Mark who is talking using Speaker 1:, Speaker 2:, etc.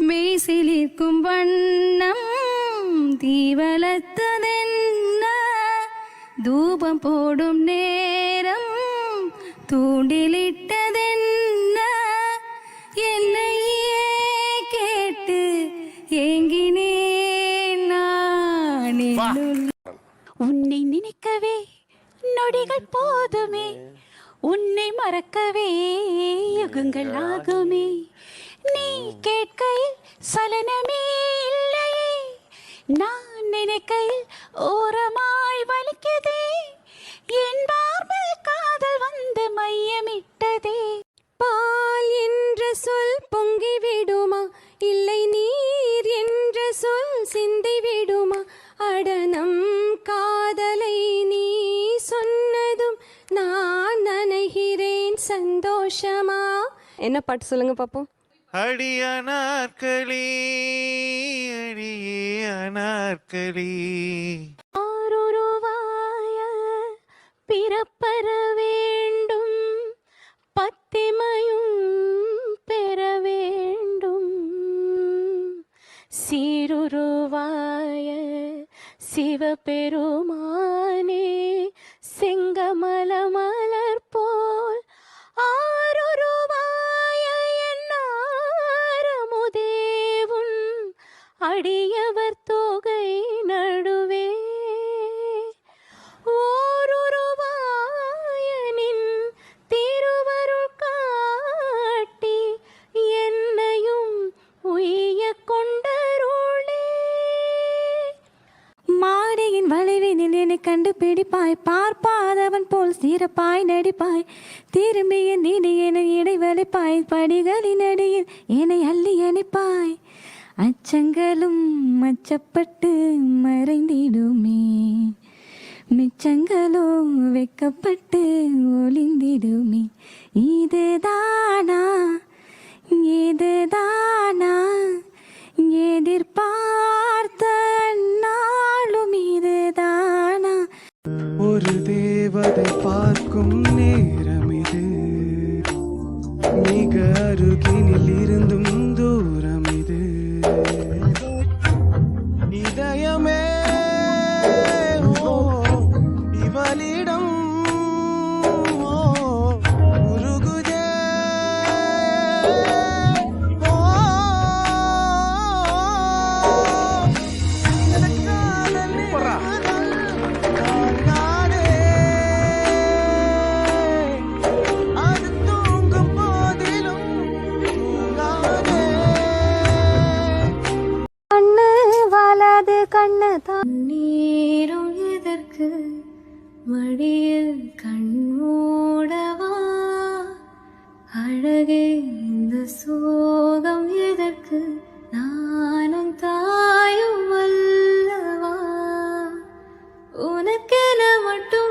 Speaker 1: மெய்சிலிர்க்கும் வண்ணம் தீவலத்ததென்ன தூபம் போடும் நேரம் தூண்டிலிட்டதென்ன? என்னையே கேட்டு ஏங்கினேன் நான்
Speaker 2: உன்னை நினைக்கவே நொடிகள் போதுமே. உன்னை மறக்கவே யுகங்கள் ஆகுமே. நீ கேட்கையில் சலனமே இல்லையே. நான் நினைக்கையில் ஓரமாய் வலிக்கதே. என் பார்மல் காதல் வந்து மையமிட்டதே.
Speaker 1: பால் என்ற சொல் பொங்கி விடுமா இல்லை நீர் என்ற சொல் சிந்தி விடுமா அடனம் காதலை நீ சொன்னதும் நான் நனைகிறேன். சந்தோஷமா? என்ன பாட்டு சொல்லுங்க பாப்போம்.
Speaker 3: அடிய நாற்களி அடியே அனார்களி
Speaker 2: பிறப்பற வேண்டும் பத்திமையும் பெற வேண்டும். சீருருவாய சிவபெருமானே செங்கமல அடியவர் தொகை நடுவே. ஓருருவாயனின் திருவருள் காட்டி என்னையும் உய கொண்டருளே.
Speaker 1: மாடியின் வளைவினில் என்னை கண்டு பிடிப்பாய். பார்ப்பாதவன் போல் சிறப்பாய் நடிப்பாய். திரும்பிய நீடி என இடைவெளிப்பாய் படிகளின் அடியில் என்னை அள்ளி அணைப்பாய். அச்சங்களும் மச்சப்பட்டு மறைந்திடுமே. மிச்சங்களோ வெக்கப்பட்டு ஒளிந்திடுமே. இதுதானா? இதுதானா? எதிர்பார்த்த நாளும் இதுதானா?
Speaker 4: ஒரு தேவதை பார்க்கும் நேரம் இது. மிக அருகினில் இருந்தும்
Speaker 1: கண்ணு எதற்கு மடியில் கண்மூடவா அழகே இந்த சோகம் எதற்கு நானும் தாயும் அல்லவா? உனக்கென மட்டும்